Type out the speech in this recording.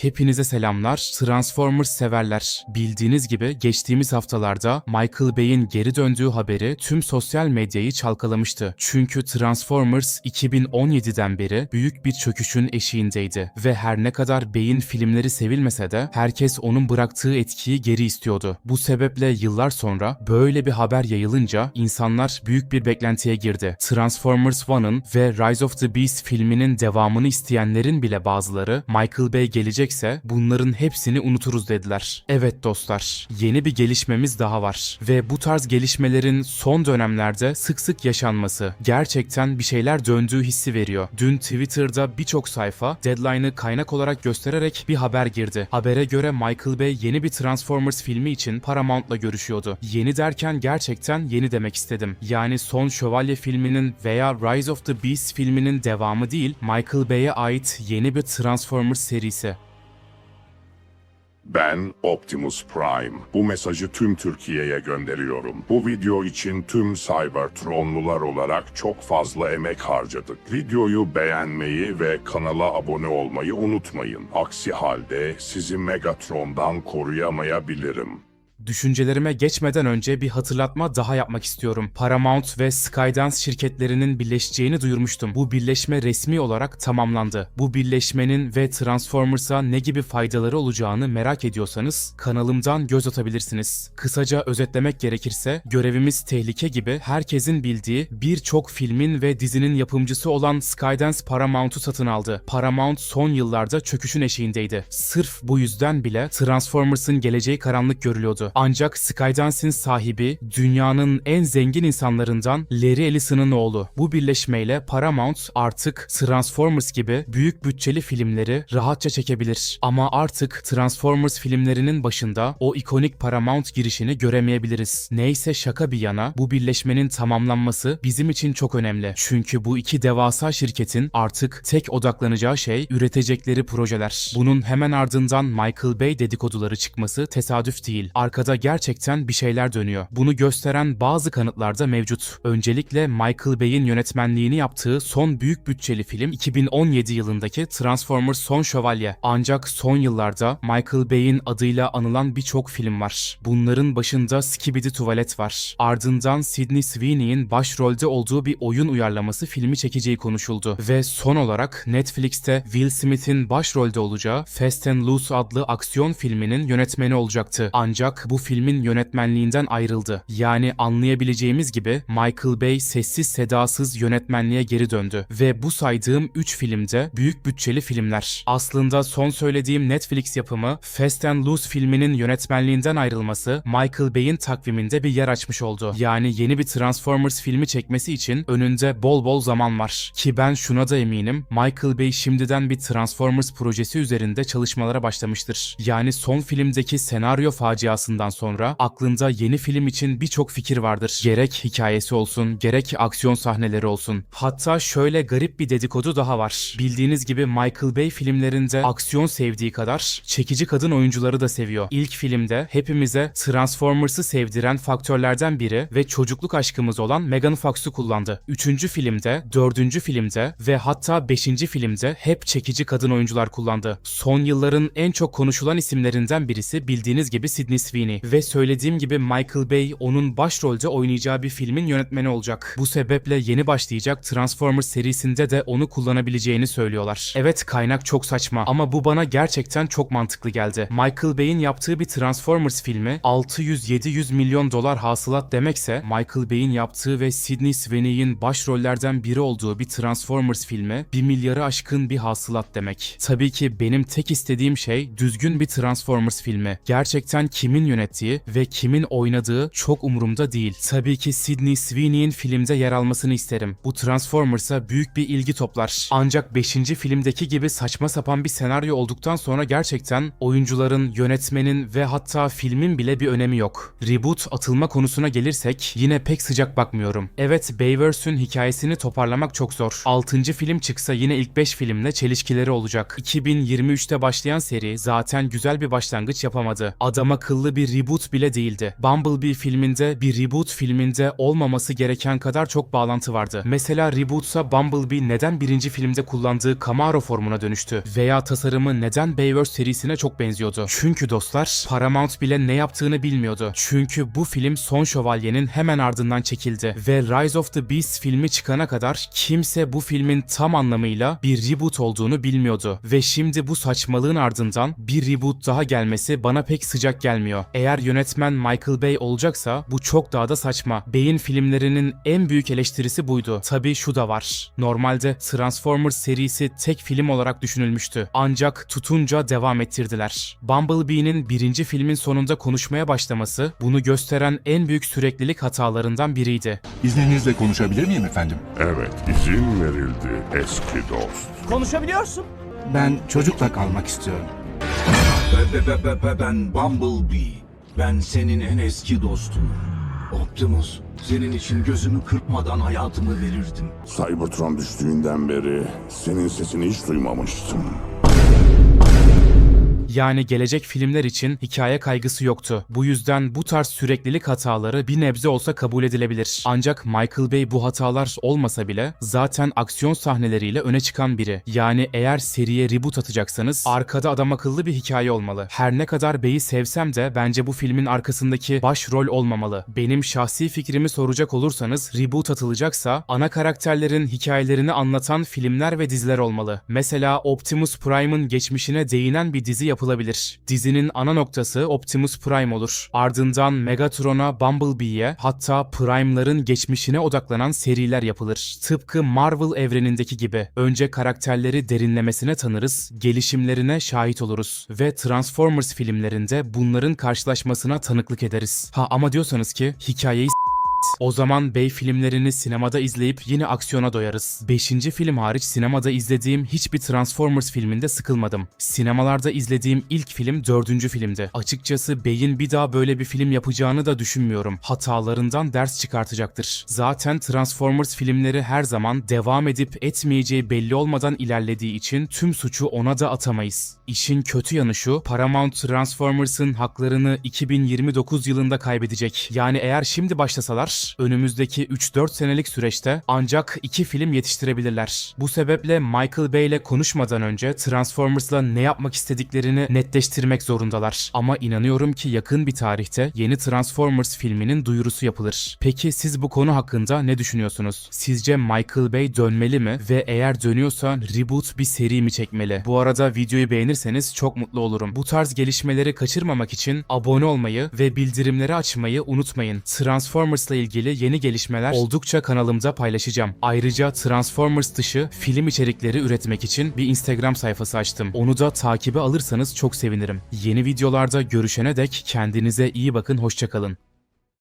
Hepinize selamlar. Transformers severler. Bildiğiniz gibi geçtiğimiz haftalarda Michael Bay'in geri döndüğü haberi tüm sosyal medyayı çalkalamıştı. Çünkü Transformers 2017'den beri büyük bir çöküşün eşiğindeydi ve her ne kadar Bay'in filmleri sevilmese de herkes onun bıraktığı etkiyi geri istiyordu. Bu sebeple yıllar sonra böyle bir haber yayılınca insanlar büyük bir beklentiye girdi. Transformers 1'ın ve Rise of the Beast filminin devamını isteyenlerin bile bazıları Michael Bay gelecekse bunların hepsini unuturuz dediler. Evet dostlar, yeni bir gelişmemiz daha var ve bu tarz gelişmelerin son dönemlerde sık sık yaşanması gerçekten bir şeyler döndüğü hissi veriyor. Dün Twitter'da birçok sayfa deadline'ı kaynak olarak göstererek bir haber girdi. Habere göre Michael Bay yeni bir Transformers filmi için Paramount'la görüşüyordu. Yeni derken gerçekten yeni demek istedim. Yani Son Şövalye filminin veya Rise of the Beast filminin devamı değil, Michael Bay'e ait yeni bir Transformers serisi. Ben Optimus Prime. Bu mesajı tüm Türkiye'ye gönderiyorum. Bu video için tüm Cybertronlular olarak çok fazla emek harcadık. Videoyu beğenmeyi ve kanala abone olmayı unutmayın. Aksi halde sizi Megatron'dan koruyamayabilirim. Düşüncelerime geçmeden önce bir hatırlatma daha yapmak istiyorum. Paramount ve Skydance şirketlerinin birleşeceğini duyurmuştum. Bu birleşme resmi olarak tamamlandı. Bu birleşmenin ve Transformers'a ne gibi faydaları olacağını merak ediyorsanız kanalımdan göz atabilirsiniz. Kısaca özetlemek gerekirse görevimiz tehlike gibi herkesin bildiği birçok filmin ve dizinin yapımcısı olan Skydance Paramount'u satın aldı. Paramount son yıllarda çöküşün eşiğindeydi. Sırf bu yüzden bile Transformers'ın geleceği karanlık görülüyordu. Ancak Skydance'in sahibi dünyanın en zengin insanlarından Larry Ellison'ın oğlu. Bu birleşmeyle Paramount artık Transformers gibi büyük bütçeli filmleri rahatça çekebilir. Ama artık Transformers filmlerinin başında o ikonik Paramount girişini göremeyebiliriz. Neyse şaka bir yana bu birleşmenin tamamlanması bizim için çok önemli. Çünkü bu iki devasa şirketin artık tek odaklanacağı şey üretecekleri projeler. Bunun hemen ardından Michael Bay dedikoduları çıkması tesadüf değil. Arkada gerçekten bir şeyler dönüyor. Bunu gösteren bazı kanıtlar da mevcut. Öncelikle Michael Bay'in yönetmenliğini yaptığı son büyük bütçeli film 2017 yılındaki Transformers Son Şövalye. Ancak son yıllarda Michael Bay'in adıyla anılan birçok film var. Bunların başında Skibidi Tuvalet var. Ardından Sydney Sweeney'in başrolde olduğu bir oyun uyarlaması filmi çekeceği konuşuldu. Ve son olarak Netflix'te Will Smith'in başrolde olacağı Fast and Loose adlı aksiyon filminin yönetmeni olacaktı. Ancak bu filmin yönetmenliğinden ayrıldı. Yani anlayabileceğimiz gibi Michael Bay sessiz sedasız yönetmenliğe geri döndü. Ve bu saydığım 3 filmde büyük bütçeli filmler. Aslında son söylediğim Netflix yapımı Fast and Loose filminin yönetmenliğinden ayrılması Michael Bay'in takviminde bir yer açmış oldu. Yani yeni bir Transformers filmi çekmesi için önünde bol bol zaman var. Ki ben şuna da eminim Michael Bay şimdiden bir Transformers projesi üzerinde çalışmalara başlamıştır. Yani son filmdeki senaryo faciasından sonra aklında yeni film için birçok fikir vardır. Gerek hikayesi olsun, gerek aksiyon sahneleri olsun. Hatta şöyle garip bir dedikodu daha var. Bildiğiniz gibi Michael Bay filmlerinde aksiyon sevdiği kadar çekici kadın oyuncuları da seviyor. İlk filmde hepimize Transformers'ı sevdiren faktörlerden biri ve çocukluk aşkımız olan Megan Fox'u kullandı. Üçüncü filmde, dördüncü filmde ve hatta beşinci filmde hep çekici kadın oyuncular kullandı. Son yılların en çok konuşulan isimlerinden birisi bildiğiniz gibi Sydney Sweeney ve söylediğim gibi Michael Bay onun başrolde oynayacağı bir filmin yönetmeni olacak. Bu sebeple yeni başlayacak Transformers serisinde de onu kullanabileceğini söylüyorlar. Evet kaynak çok saçma ama bu bana gerçekten çok mantıklı geldi. Michael Bay'in yaptığı bir Transformers filmi 600-700 milyon dolar hasılat demekse Michael Bay'in yaptığı ve Sydney Sweeney'in başrollerden biri olduğu bir Transformers filmi 1 milyarı aşkın bir hasılat demek. Tabii ki benim tek istediğim şey düzgün bir Transformers filmi. Gerçekten kimin yönettiği ve kimin oynadığı çok umurumda değil. Tabii ki Sydney Sweeney'in filmde yer almasını isterim. Bu Transformers'a büyük bir ilgi toplar. Ancak 5. filmdeki gibi saçma sapan bir senaryo olduktan sonra gerçekten oyuncuların, yönetmenin ve hatta filmin bile bir önemi yok. Reboot atılma konusuna gelirsek yine pek sıcak bakmıyorum. Evet Bayverse'ün hikayesini toparlamak çok zor. 6. film çıksa yine ilk 5 filmle çelişkileri olacak. 2023'te başlayan seri zaten güzel bir başlangıç yapamadı. Adam akıllı bir bir reboot bile değildi. Bumblebee filminde bir reboot filminde olmaması gereken kadar çok bağlantı vardı. Mesela rebootsa Bumblebee neden birinci filmde kullandığı Camaro formuna dönüştü? Veya tasarımı neden Bayverse serisine çok benziyordu? Çünkü dostlar Paramount bile ne yaptığını bilmiyordu. Çünkü bu film Son Şövalye'nin hemen ardından çekildi ve Rise of the Beast filmi çıkana kadar kimse bu filmin tam anlamıyla bir reboot olduğunu bilmiyordu. Ve şimdi bu saçmalığın ardından bir reboot daha gelmesi bana pek sıcak gelmiyor. Eğer yönetmen Michael Bay olacaksa bu çok daha da saçma. Bay'in filmlerinin en büyük eleştirisi buydu. Tabii şu da var. Normalde Transformers serisi tek film olarak düşünülmüştü. Ancak tutunca devam ettirdiler. Bumblebee'nin birinci filmin sonunda konuşmaya başlaması bunu gösteren en büyük süreklilik hatalarından biriydi. İzninizle konuşabilir miyim efendim? Evet, izin verildi eski dost. Konuşabiliyorsun. Ben çocukla kalmak istiyorum. Be, be, be, be, ben Bumblebee. Ben senin en eski dostunum. Optimus, senin için gözümü kırpmadan hayatımı verirdim. Cybertron düştüğünden beri senin sesini hiç duymamıştım. Yani gelecek filmler için hikaye kaygısı yoktu. Bu yüzden bu tarz süreklilik hataları bir nebze olsa kabul edilebilir. Ancak Michael Bay bu hatalar olmasa bile zaten aksiyon sahneleriyle öne çıkan biri. Yani eğer seriye reboot atacaksanız arkada adam akıllı bir hikaye olmalı. Her ne kadar Bay'i sevsem de bence bu filmin arkasındaki başrol olmamalı. Benim şahsi fikrimi soracak olursanız reboot atılacaksa ana karakterlerin hikayelerini anlatan filmler ve diziler olmalı. Mesela Optimus Prime'ın geçmişine değinen bir dizi yapılabilir. Dizinin ana noktası Optimus Prime olur. Ardından Megatron'a, Bumblebee'ye hatta Prime'ların geçmişine odaklanan seriler yapılır. Tıpkı Marvel evrenindeki gibi. Önce karakterleri derinlemesine tanırız, gelişimlerine şahit oluruz ve Transformers filmlerinde bunların karşılaşmasına tanıklık ederiz. Ha ama diyorsanız ki hikayeyi o zaman Bey filmlerini sinemada izleyip yine aksiyona doyarız. 5. film hariç sinemada izlediğim hiçbir Transformers filminde sıkılmadım. Sinemalarda izlediğim ilk film 4. filmdi. Açıkçası Bey'in bir daha böyle bir film yapacağını da düşünmüyorum. Hatalarından ders çıkartacaktır. Zaten Transformers filmleri her zaman devam edip etmeyeceği belli olmadan ilerlediği için tüm suçu ona da atamayız. İşin kötü yanı şu, Paramount Transformers'ın haklarını 2029 yılında kaybedecek. Yani eğer şimdi başlasalar önümüzdeki 3-4 senelik süreçte ancak iki film yetiştirebilirler. Bu sebeple Michael Bay ile konuşmadan önce Transformers'la ne yapmak istediklerini netleştirmek zorundalar. Ama inanıyorum ki yakın bir tarihte yeni Transformers filminin duyurusu yapılır. Peki siz bu konu hakkında ne düşünüyorsunuz? Sizce Michael Bay dönmeli mi ve eğer dönüyorsa reboot bir seri mi çekmeli? Bu arada videoyu beğenirseniz çok mutlu olurum. Bu tarz gelişmeleri kaçırmamak için abone olmayı ve bildirimleri açmayı unutmayın. Transformers'la ilgili yeni gelişmeler oldukça kanalımda paylaşacağım. Ayrıca Transformers dışı film içerikleri üretmek için bir Instagram sayfası açtım. Onu da takibe alırsanız çok sevinirim. Yeni videolarda görüşene dek kendinize iyi bakın, hoşçakalın.